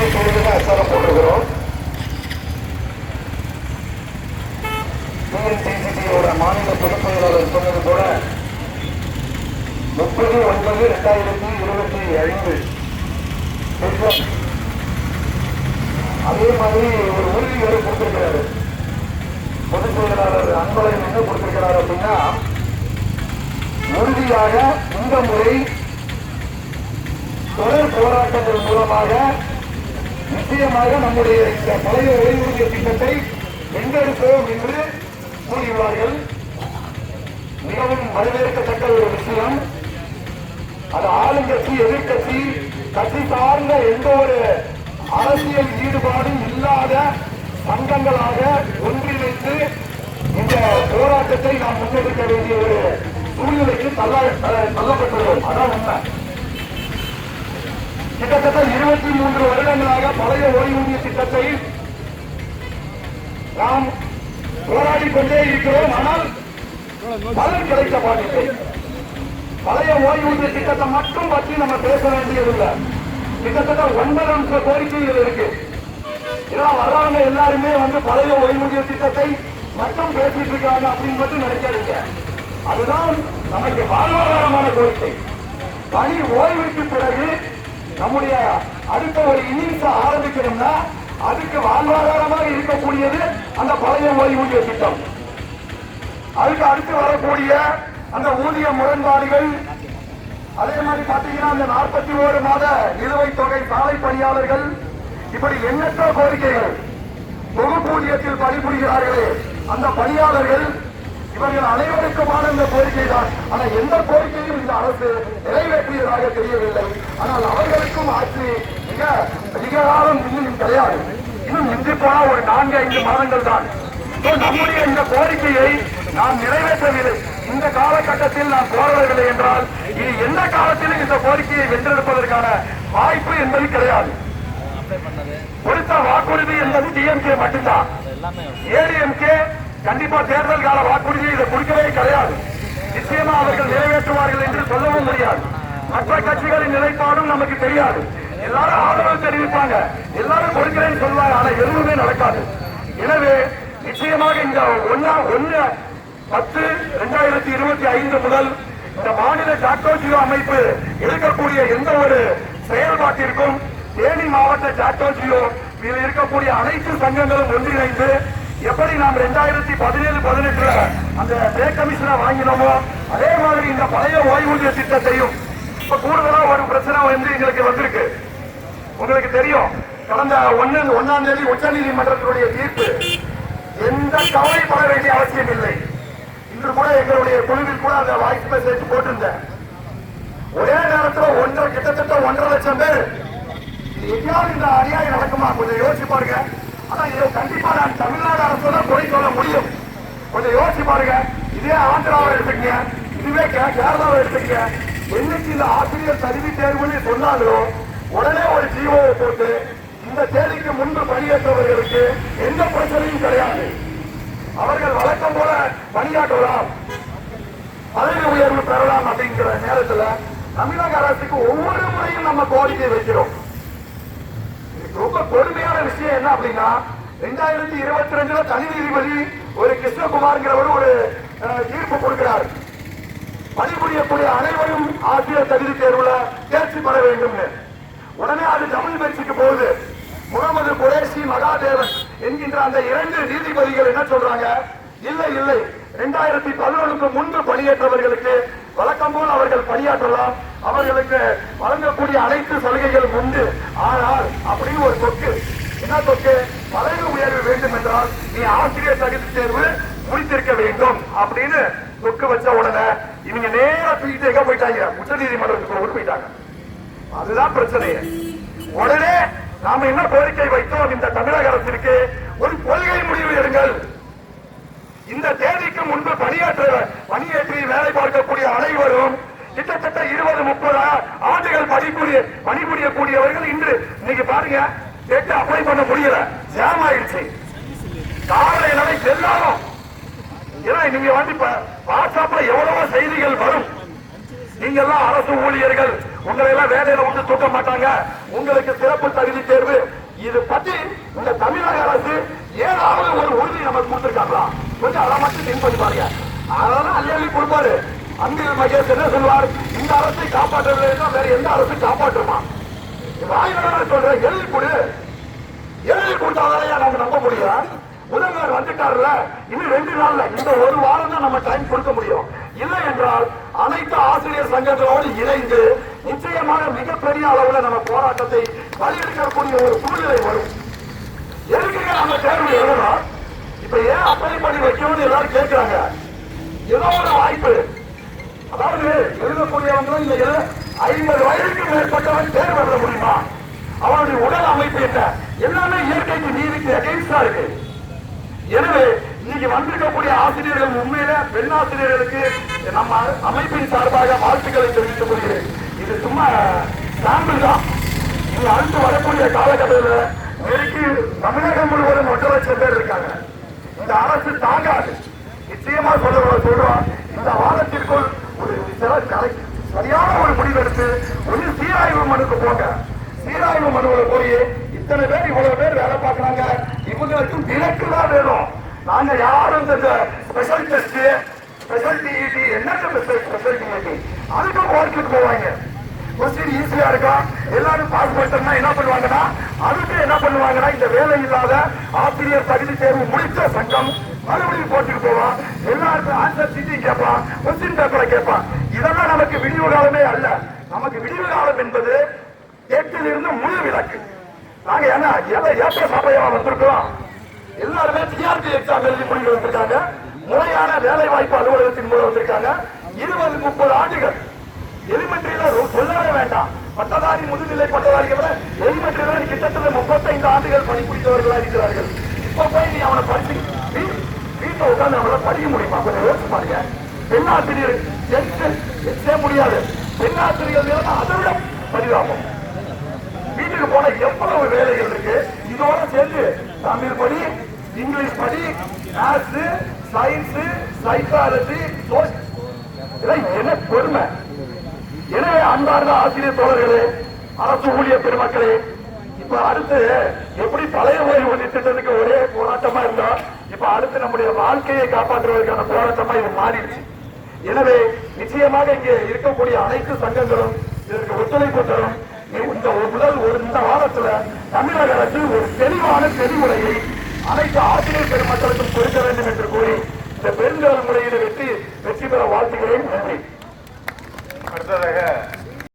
அச்சாரம் மாநில பொதுச் செயலாளர் சொன்னது போல முப்பது ஒன்பது இருபத்தி ஐந்து அதே மாதிரி ஒரு உறுதி வேறு கொடுத்திருக்கிறாரு பொதுச் செயலாளர் அன்பழகன் என்ன கொடுத்திருக்கிறார் அப்படின்னா உறுதியாக இந்த முறை தொடர் போராட்டங்கள் மூலமாக நிச்சயமாக நம்முடைய இந்த பழைய ஓய்வூதிய திட்டத்தை வென்றெடுப்போம் என்று கூறியுள்ளார்கள். மிகவும் வரவேற்கத்தக்க ஒரு விஷயம். அது ஆளுங்கட்சி எதிர்கட்சி கட்சி சார்ந்த எந்த ஒரு அரசியல் ஈடுபாடும் இல்லாத சங்கங்களாக ஒன்றிணைந்து இந்த போராட்டத்தை நாம் முன்னெடுக்க வேண்டிய ஒரு சூழ்நிலைக்கு தள்ள அஹ், தள்ளப்பட்டுள்ளோம். அதான் உண்மை. கிட்டத்தட்ட இருபத்தி மூன்று வருடங்களாக பழைய ஓய்வூதிய திட்டத்தை நாம் போராடி கொண்டே இருக்கிறோம். ஆனால் பலன் கிடைக்க மாட்டேங்குது பழைய ஓய்வூதிய திட்டத்தை மட்டும் பற்றி நம்ம பேச வேண்டியதில்லை. கிட்டத்தட்ட ஒன்பது அம்ச கோரிக்கைகள் இருக்கு. இதெல்லாம் வர்றவங்க எல்லாருமே வந்து பழைய ஓய்வூதிய திட்டத்தை மட்டும் பேசிட்டு இருக்காங்க அப்படின்னு மட்டும் நினைக்காதீங்க. அதுதான் நமக்கு வாழ்வாதாரமான கோரிக்கை. பணி ஓய்வுக்கு பிறகு நம்முடைய அடுத்த ஒரு இன்னிங்ஸ் ஆரம்பிக்கணும்னா அதுக்கு வாழ்வாதாரமாக இருக்கக்கூடியது அந்த பழைய ஓய்வூதிய திட்டம். அதுக்கு அடுத்து வரக்கூடிய அந்த ஊதிய முரண்பாடுகள் அதே மாதிரி பாத்தீங்கன்னா அந்த நாற்பத்தி ஓரு மாத நிலுவைத் தொகை சாலை பணியாளர்கள் இப்படி எண்ணற்ற கோரிக்கைகள் தொகுப்பூதியத்தில் பணிபுரிகிறார்களே அந்த பணியாளர்கள் இவர்கள் அனைவருக்குமான இந்த கோரிக்கை தான். ஆனால் எந்த கோரிக்கையும் இந்த அரசு நிறைவேற்றியதாக தெரியவில்லை. ஆனால் அவர்களுக்கும் ஆட்சி மிக அதிக காலம் இன்னும் கிடையாது. இன்னும் இன்று போனால் ஒரு நான்கு ஐந்து மாதங்கள் தான். நம்முடைய இந்த கோரிக்கையை நாம் நிறைவேற்றவில்லை. இந்த காலகட்டத்தில் நாம் போராடவில்லை என்றால் இது எந்த காலத்திலும் இந்த கோரிக்கையை வென்றெடுப்பதற்கான வாய்ப்பு என்பது கிடையாது. கொடுத்த வாக்குறுதி என்பது டிஎம்கே மட்டும்தான். ஏடிஎம்கே கண்டிப்பா தேர்தல் கால வாக்குறுதி இதை கொடுக்கவே கிடையாது. நிச்சயமா அவர்கள் நிறைவேற்றுவார்கள் என்று சொல்லவும் முடியாது. மற்ற கட்சிகளின் நிலைப்பாடும் நமக்கு தெரியாது. எல்லாரும் ஆதரவு தெரிவிப்பாங்க. எல்லாரும் கொடுக்கிறேன்னு சொல்லுவாங்க ஆனா எதுவுமே நடக்காது. எனவே நிச்சயமாக இந்த ஒன்னா ஒன்னு பத்து இரண்டாயிரத்தி இருபத்தி ஐந்து முதல் இந்த மாநில ஜாக்டோஜியோ அமைப்பு எடுக்கக்கூடிய எந்த ஒரு செயல்பாட்டிற்கும் தேனி மாவட்ட ஜாக்டோஜியோ இதில் இருக்கக்கூடிய அனைத்து சங்கங்களும் ஒன்றிணைந்து எப்படி நாம் ரெண்டாயிரத்தி பதினேழு பதினெட்டுல அந்த பே கமிஷனை வாங்கினோமோ அதே மாதிரி இந்த பழைய ஓய்வூதிய திட்டத்தையும் இப்ப கூடுதலா ஒரு பிரச்சனை வந்து எங்களுக்கு வந்திருக்கு. உங்களுக்கு தெரியும் கடந்த ஒன்னு ஒன்னாம் தேதி உச்ச நீதிமன்றத்தினுடைய தீர்ப்பு. எந்த கவலைப்பட வேண்டிய அவசியம் இல்லை. இன்று கூட எங்களுடைய குழுவில் கூட அந்த வாய்ஸ் மெசேஜ் போட்டிருந்தேன். ஒரே நேரத்தில் ஒன்றரை கிட்டத்தட்ட ஒன்றரை லட்சம் பேர். எங்கேயாவது இந்த அநியாயம் நடக்குமா? கொஞ்சம் யோசிச்சு பாருங்க. ஆனா இதை கண்டிப்பா நான் தமிழ்நாடு அரசு தான் குறை சொல்ல முடியும். கொஞ்சம் யோசிச்சு பாருங்க. இதே ஆந்திராவை எடுத்துக்கங்க. இதுவே கே- கேரளாவை எடுத்துக்கங்க. என்னைக்கு இந்த ஆசிரியர் தகுதி தேர்வுன்னு சொன்னாங்களோ உடனே ஒரு ஜீவோவை போட்டு இந்த தேதிக்கு முன்பு பணியேற்றவர்களுக்கு எந்த பிரச்சனையும் கிடையாது. அவர்கள் வழக்கம் போல பணியாற்றலாம். பதவி உயர்வு பெறலாம் அப்படிங்கிற நேரத்துல தமிழக அரசுக்கு ஒவ்வொரு முறையும் நம்ம கோரிக்கை வைக்கிறோம். ரொம்ப கொடுமையான விஷயம் என்ன அப்படின்னா ரெண்டாயிரத்தி இருபத்தி ரெண்டுல தனி நீதிபதி ஒரு கிருஷ்ணகுமார்ங்கிறவர் ஒரு தீர்ப்பு கொடுக்கிறார். பணிபுரியக்கூடிய அனைவரும் ஆசிரியர் தகுதி தேர்வுல தேர்ச்சி பெற வேண்டும் உடனே அது தமிழ் பயிற்சிக்கு போகுது. முகமது குரேஷி மகாதேவன் என்கின்ற அந்த இரண்டு நீதிபதிகள் என்ன சொல்றாங்க? இல்லை இல்லை. இரண்டாயிரத்தி பதினொன்றுக்கு முன்பு பணியேற்றவர்களுக்கு வழக்கம் போல் அவர்கள் பணியாற்றலாம். அவர்களுக்கு வழங்கக்கூடிய அனைத்து சலுகைகளும் உண்டு. ஆனால் அப்படின்னு ஒரு தொக்கு என்ன பதவி உயர்வு வேண்டும் என்றால் நீ ஆசிரியர் தகுதி தேர்வு முடித்திருக்க வேண்டும் அப்படின்னு தொக்கு வச்ச உடனே இவங்க நேரா தூக்கிட்டு எங்க போயிட்டாங்க? உச்ச நீதிமன்றத்துக்கு போயிட்டாங்க. அதுதான் பிரச்சனையே. உடனே நாம என்ன கோரிக்கை வைத்தோம்? இந்த தமிழக அரசிற்கு ஒரு கொள்கை முடிவு எடுங்கள். இந்த தேதிக்கு முன்பு பணியாற்ற பணியேற்றி வேலை பார்க்கக்கூடிய அனைவரும் கிட்டத்தட்ட இருபது முப்பது ஆண்டுகள் பணிபுரிய பணிபுரியக்கூடியவர்கள் இன்று. இன்னைக்கு பாருங்க கேட்டு அப்ளை பண்ண முடியல. ஜாம் ஆயிடுச்சு காலை நிலை எல்லாரும் ஏன்னா நீங்க வந்து இப்ப வாட்ஸ்அப்ல எவ்வளவோ செய்திகள் வரும். நீங்க எல்லாம் அரசு ஊழியர்கள். உங்களை எல்லாம் வேலையில விட்டு தூக்க மாட்டாங்க. உங்களுக்கு சிறப்பு தகுதி தேர்வு. இது பத்தி இந்த தமிழக அரசு ஏதாவது ஒரு உறுதி நமக்கு கொடுத்துருக்காங்களா? கொஞ்சம் அதை மட்டும் திங்க் பண்ணி பாருங்க. அதெல்லாம் அள்ளி கொடுப்பாரு. அன்பில் மகேஷ் என்ன சொல்வார் இந்த அரசை காப்பாற்றவில்லைன்னா வேற எந்த அரசு காப்பாற்றுமா? வாயிலாக சொல்ற எழுதி கொடு. எழுதி கொடுத்தாதான் நம்ம நம்ப முடியும் முதல்வர் வந்துட்டார்ல இன்னும் ரெண்டு நாள்ல இந்த ஒரு வாரம் தான் நம்ம டைம் கொடுக்க முடியும். இல்லை என்றால் அனைத்து ஆசிரியர் சங்கங்களோடு இணைந்து நிச்சயமாக மிகப்பெரிய அளவுல நம்ம போராட்டத்தை வலியுறுத்தக்கூடிய ஒரு சூழ்நிலை வரும். எதுக்குங்க நம்ம தேர்வு எழுதணும்? இப்ப ஏன் அப்ளை பண்ணி வைக்கணும்னு எல்லாரும் கேட்கிறாங்க ஏதோ ஒரு வாய்ப்பு. அதாவது எழுதக்கூடியவங்களும் இந்த ஐம்பது வயதுக்கு மேற்பட்டவன் தேர்வு எழுத முடியுமா? அவனுடைய உடல் அமைப்பு என்ன? அகைன்ஸ்டா இருக்கு எனவே இன்னைக்கு வந்திருக்கக்கூடிய ஆசிரியர்கள் உண்மையில பெண் ஆசிரியர்களுக்கு நம்ம அமைப்பின் சார்பாக வாழ்த்துக்களை தெரிவித்துக் கொள்கிறேன். இது சும்மா சாம்பிள் தான். இது அடுத்து வரக்கூடிய காலகட்டத்தில் இன்னைக்கு தமிழகம் முழுவதும் ஒன்றரை லட்சம் பேர் இருக்காங்க. இந்த அரசு தாங்காது. நிச்சயமா சொல்ல சொல்றோம். இந்த வாரத்திற்குள் ஒரு சரியான ஒரு முடிவெடுத்து ஒரு சீராய்வு மனுக்கு போங்க. சீராய்வு மனுவில் போய் இத்தனை பேர் இவ்வளவு பேர் வேலை பார்க்கறாங்க. இவங்களுக்கும் விலக்கு தான் வேணும். நாங்க யாரும் இந்த ஸ்பெஷல் டெஸ்ட் ஸ்பெஷல் டிஇடி என்ன ஸ்பெஷல் டிஇடி அதுக்கும் கோர்ட்டுக்கு போவாங்க. கொஸ்டின் ஈஸியா இருக்கா? எல்லாரும் பாஸ் பண்ணிட்டோம்னா என்ன பண்ணுவாங்கன்னா அதுக்கு என்ன பண்ணுவாங்கன்னா இந்த வேலை இல்லாத ஆசிரியர் தகுதி தேர்வு முடிச்ச சங்கம் மறுபடியும் போட்டுட்டு போவான் எல்லாருக்கும் ஆன்சர் சீட்டிங் கேட்பான் கொஸ்டின் பேப்பரை கேட்பான் இதெல்லாம் நமக்கு விடிவு காலமே அல்ல. நமக்கு விடிவு காலம் என்பது எட்டிலிருந்து முழு விளக்கு. நாங்க ஏன்னா எதை ஏற்ற சபையா வந்திருக்கிறோம்? எல்லாருமே டிஆர்பி எக்ஸாம் எழுதி முடிவு வந்திருக்காங்க. முறையான வேலை வாய்ப்பு அலுவலகத்தின் மூலம் வந்திருக்காங்க. இருபது முப்பது ஆண்டுகள். எலிமெண்ட்ரியில சொல்லவே வேண்டாம். பட்டதாரி முதுநிலை பட்டதாரிகள் விட எலிமெண்ட்ரியில கிட்டத்தட்ட முப்பத்தைந்து ஆண்டுகள் பணிபுரிந்தவர்களா இருக்கிறார்கள். இப்ப போய் நீ அவனை படிச்சு வீட்டை உட்காந்து அவனை படிக்க முடியுமா? கொஞ்சம் யோசிச்சு பாருங்க. பெண்ணாசிரியர் முடியாது. பெண்ணாசிரியர் அதை விட பரிதாபம் வீட்டுக்கு போன எவ்வளவு வேலைகள் இருக்கு இதோட சேர்ந்து தமிழ் படி இங்கிலீஷ் படி மேத்ஸ் சயின்ஸ் சைக்காலஜி என்ன பெருமை எனவே அன்பார்ந்த ஆசிரியர் தோழர்களே அரசு ஊழியர் பெருமக்களே இப்ப அடுத்து எப்படி பழைய ஓய்வு திட்டத்துக்கு ஒரே போராட்டமா இருந்தோம் இப்ப அடுத்து நம்முடைய வாழ்க்கையை காப்பாற்றுவதற்கான போராட்டமா இது மாறிடுச்சு. எனவே நிச்சயமாக இங்கே இருக்கக்கூடிய அனைத்து சங்கங்களும் இதற்கு ஒத்துழைப்பு தரும். இந்த ஒரு முதல் ஒரு இந்த வாரத்துல தமிழக அரசு ஒரு தெளிவான தெளிவுரையை அனைத்து ஆசிரியர் பெருமக்களுக்கும் கொடுக்க வேண்டும் என்று கூறி இந்த பெருந்தல் முறையில் வெற்றி வெற்றி பெற வாழ்த்துகிறேன். நன்றி. அடுத்ததாக